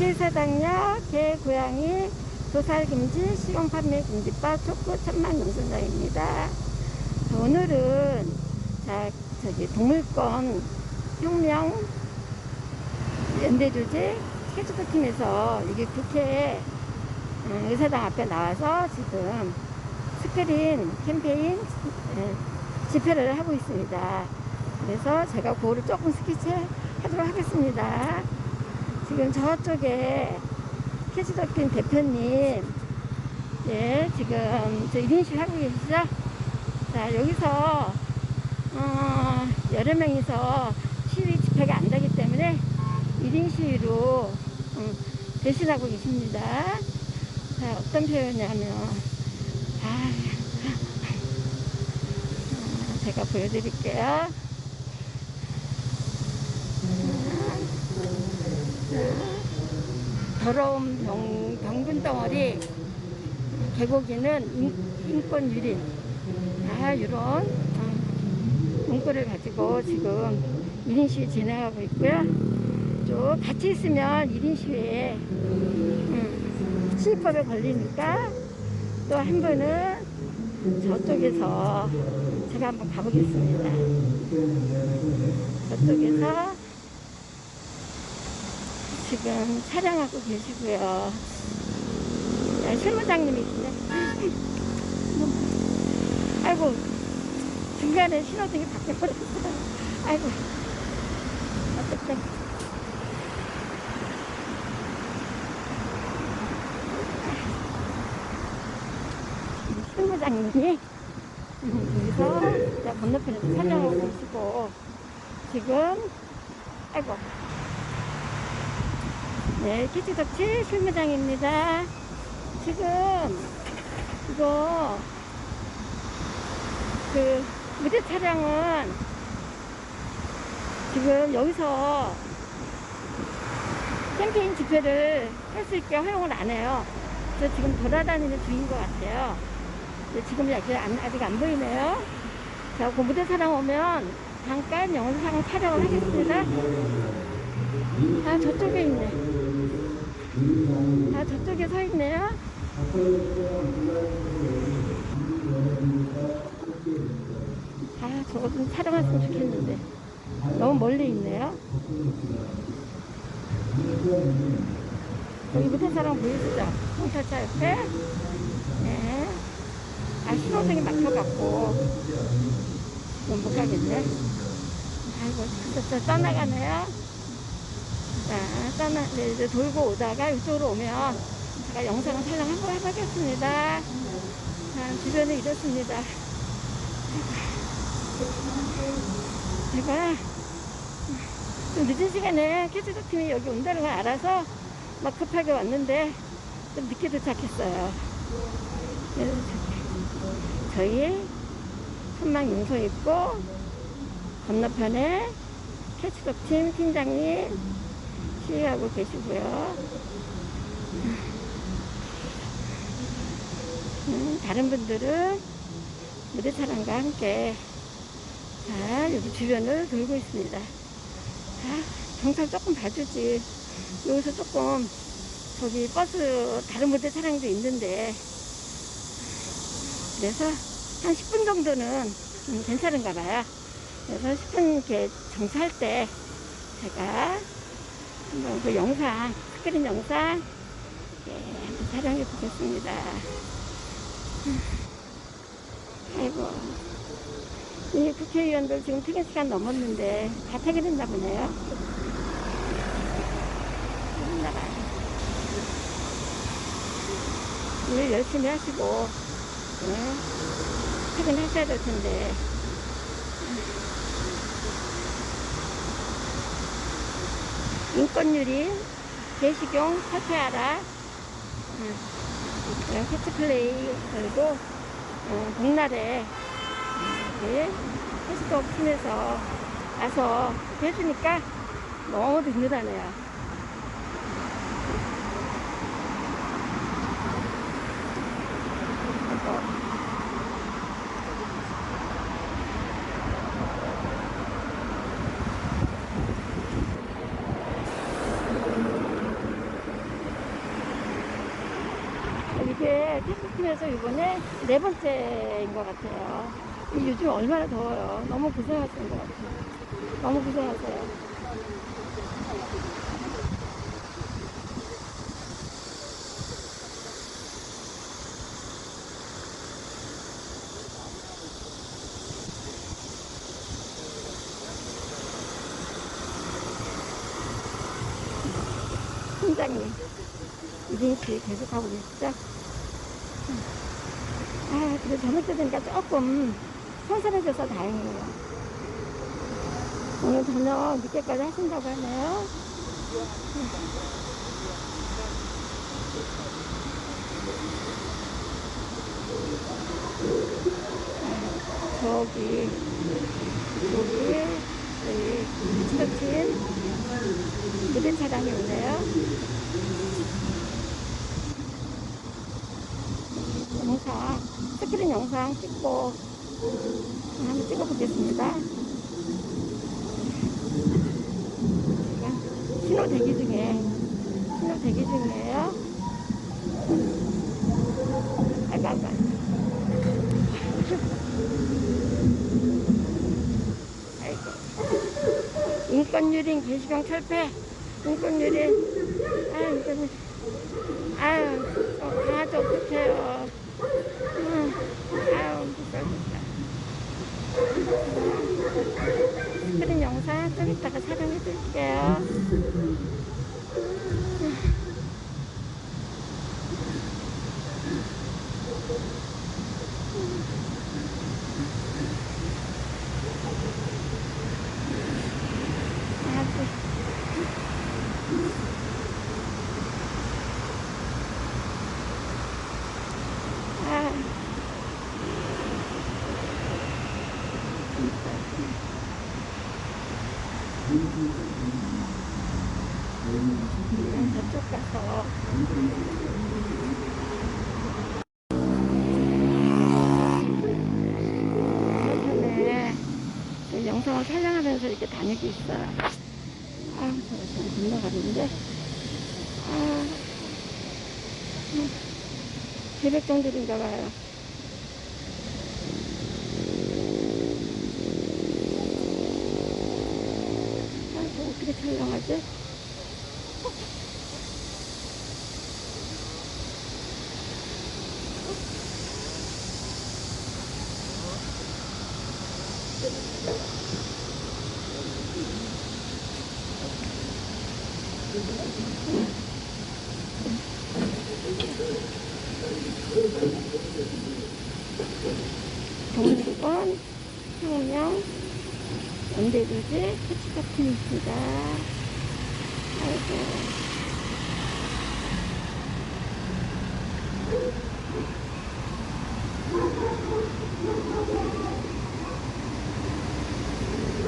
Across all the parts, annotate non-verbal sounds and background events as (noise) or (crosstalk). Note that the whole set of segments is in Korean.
국회사당역 개 고양이 도살 금지 식용 판매 금지법 촉구 천만 농선장입니다. 오늘은 자 저기 동물권 혁명 연대 조직 캐주도 팀에서 이게 국회 음, 의사당 앞에 나와서 지금 스크린 캠페인 예, 집회를 하고 있습니다. 그래서 제가 그거를 조금 스케치 하도록 하겠습니다. 지금 저쪽에 캐치더킨 대표님, 예, 지금 저 1인실 하고 계시죠? 자, 여기서, 어, 여러 명이서 시위 집회가 안 되기 때문에 1인 시위로 음, 대신하고 계십니다. 자, 어떤 표현이냐면, 아, 아, 제가 보여드릴게요. 더러운 병, 병균 덩어리, 개고기는 인, 인권 유린. 아, 이런 어, 문구를 가지고 지금 1인 시위 진행하고 있고요. 또 같이 있으면 1인 시위에 음, 시위법에 걸리니까 또 한 분은 저쪽에서 제가 한번 가보겠습니다. 저쪽에서 지금 촬영하고 계시고요. 야, 실무장님이 있네. (laughs) 아이고, 중간에 신호등이 바뀌어버렸어. 아이고, 어떡해. 실무장님이 여기서 자, 건너편에서 촬영하고 계시고, 지금, 아이고, 네, 키즈덕치 실무장입니다. 지금 이거 그 무대 촬영은 지금 여기서 캠페인 집회를 할 수 있게 허용을 안 해요. 그래서 지금 돌아다니는 중인 것 같아요. 지금 안, 아직 안 보이네요. 자, 그 무대 촬영 오면 잠깐 영상 촬영을 하겠습니다. 아, 저쪽에 있네. 아, 저쪽에 서 있네요. 아, 저거 좀 촬영했으면 좋겠는데. 너무 멀리 있네요. 여기 밑에 사람 보이시죠? 홍차차 옆에. 네. 아, 신호등이 막혀갖고. 못 가겠네. 아이고, 진짜 떠나가네요. 자, 떠나, 네, 이제 돌고 오다가 이쪽으로 오면 제가 영상을 촬영 한번 해보겠습니다. 자, 주변에 이렇습니다. 제가 좀 늦은 시간에 캐치도 팀이 여기 온다는 걸 알아서 막 급하게 왔는데 좀 늦게 도착했어요. 저희 천막 용서 있고 건너편에 캐치독 팀 팀장님 시위하고 계시고요. 음, 다른 분들은 무대 차량과 함께 자 여기 주변을 돌고 있습니다. 자 경찰 조금 봐주지. 여기서 조금 저기 버스 다른 무대 차량도 있는데 그래서 한 10분 정도는 음, 괜찮은가 봐요. 그래서 10분 이렇게 정차할 때 제가 한번 그 영상, 스크린 영상, 예, 한번 촬영해 보겠습니다. 아이고. 이 국회의원들 지금 퇴근 시간 넘었는데 다 퇴근했나 보네요. 일 열심히 하시고, 네, 퇴근하셔야 될 텐데. 개식용, 탈퇴하라, 음, 이런 캐치플레이 걸고, 어, 복날에 이렇게 캐스터 팀에서 와서 해주니까 너무 든든하네요. 이게 태국팀에서 이번에 네 번째인 것 같아요. 이 요즘 얼마나 더워요. 너무 고생하시는 것 같아요. 너무 고생하세요. 팀장님, 이진 씨 계속하고 계시죠? 아, 그래도 저녁 때 되니까 조금 선선해져서 다행이에요. 오늘 저녁 늦게까지 하신다고 하네요. 저기, 저기, 저희, 치러친 무대 차량이 오네요. 영상, 영상 찍고 한번 찍어 보겠습니다. 지금 신호 대기 중에, 신호 대기 중이에요. 아이고, 아이고. 인권유린 게시방 철폐. 인권유린. 아, 인권유린. 아유, 어, 강아지 어떡해요. 음, 아유, 무서워, 스크린 영상 좀 이따가 촬영해 드릴게요. 아주 아. 그냥 저쪽 가서 그렇다네 그 영상을 촬영하면서 이렇게 다니고 있어요. 아좀 건너가는데. 아 계획 정도인가 봐요. 아, 저 어떻게 촬영하지? 동물원, 평명, 연대도지, 코치카팀입니다. 아이고.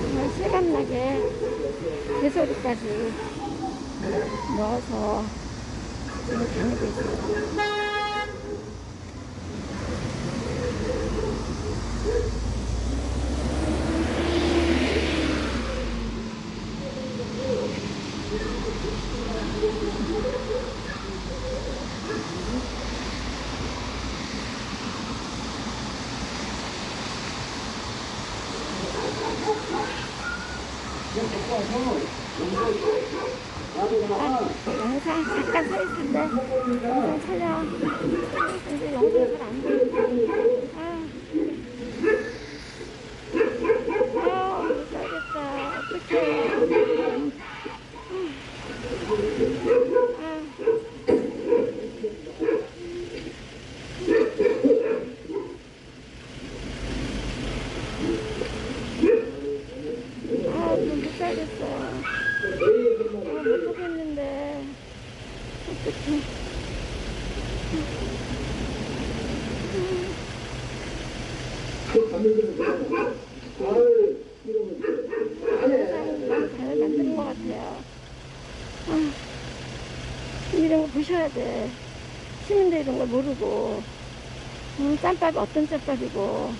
정말 실감나게 개소리까지 넣어서 지금 다니고 있어요. 아, 영상 잠깐 서때 영상 촬영. 근데 영상 잘안 보이네. 아, 아 못 살겠다. 어떡해 아, 아, 못 살겠어요. 아, 못 하겠는데. 어떡해. 세상이 잘 만든 것 같아요. 아, 이런 거 보셔야 돼. 시민들 이런 걸 모르고. 음, 짬밥이 어떤 짬밥이고,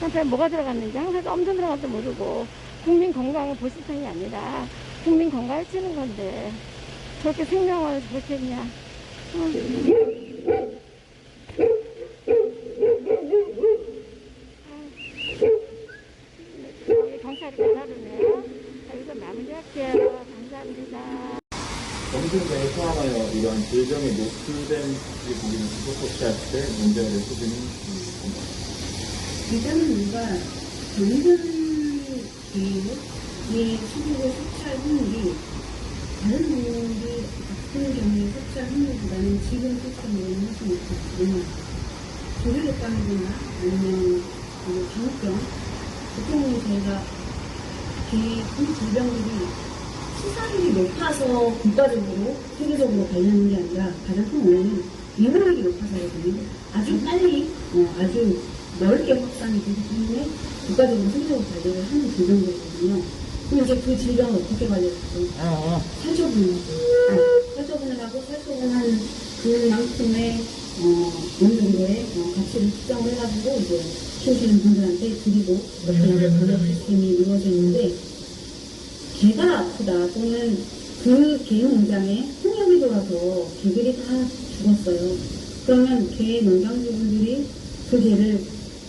짬밥에 뭐가 들어갔는지 항상 엄청 들어간도 모르고, 국민 건강을 보실 판이 아니라, 국민 건강을 치는 건데, 저렇게 생명을 저렇게 그냥, 어. 검증자에 포함하여 이러한 질병에 노출된 이 고기는 수소 섭취할 때 문제가 될 수준이 있습니다. 일단은 우리가 전전기에 수족을 섭취할 확률이 다른 동물이 같은 경우에 섭취할 확률보다는 지금 섭취하는 게 훨씬 높아요. 왜냐면 조류독감이나 아니면 그 당뇨병 보통 저희가 이 질병들이 시사율이 높아서 국가적으로 세계적으로 관련한 게 아니라 가장 큰 원인은 유명하게 높아서거든요. 아주 빨리, 어, 아주 넓게 확산이 되기 때문에 국가적으로 세계적으로 관리를 하는 질병들이거든요. 그럼 이제 그 질병을 어떻게 관리할까요? 살처분을 하고, 살처분을 하고, 살처분한 그만큼의 어, 원료의 어, 가치를 측정을 해가지고 이제 키우시는 분들한테 드리고 그렇게 하는 관리 시스템이 이루어져 있는데 개가 아프다 또는 그개 농장에 홍역이 돌아서 개들이 다 죽었어요. 그러면 개 농장주분들이 그 개를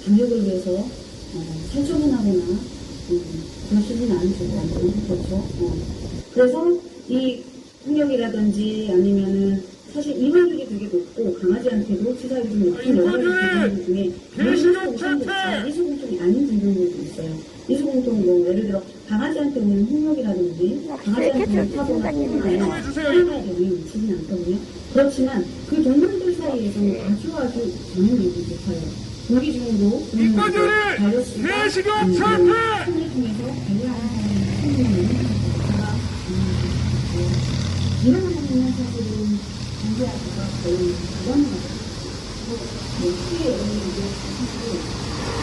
방역을 위해서 어, 살처분하거나 음, 그러시진 않으실 거 아니에요. 그렇죠. 어. 그래서 이 홍역이라든지 아니면은 사실 이발률이 되게 높고 강아지한테도 치사율이 좀 높은 여러 가지 질병들 중에 이소공통도 있어요. 이소공통이 아닌 질병들도 있어요. 이소공통 뭐 예를 들어 강아지한테 오는 홍역이라든지 강아지한테 못하거나 또는 사람에게 미치진 않거든요. 그렇지만 그 동물들 사이에서는 아주 아주 전염력이 높아요. 공기 중으로 내시경 음! 손을 통해서 제가 이런 부분은 사실은 공개하기가 거의 불가능하거든요. 뭐 피해를 이제 사실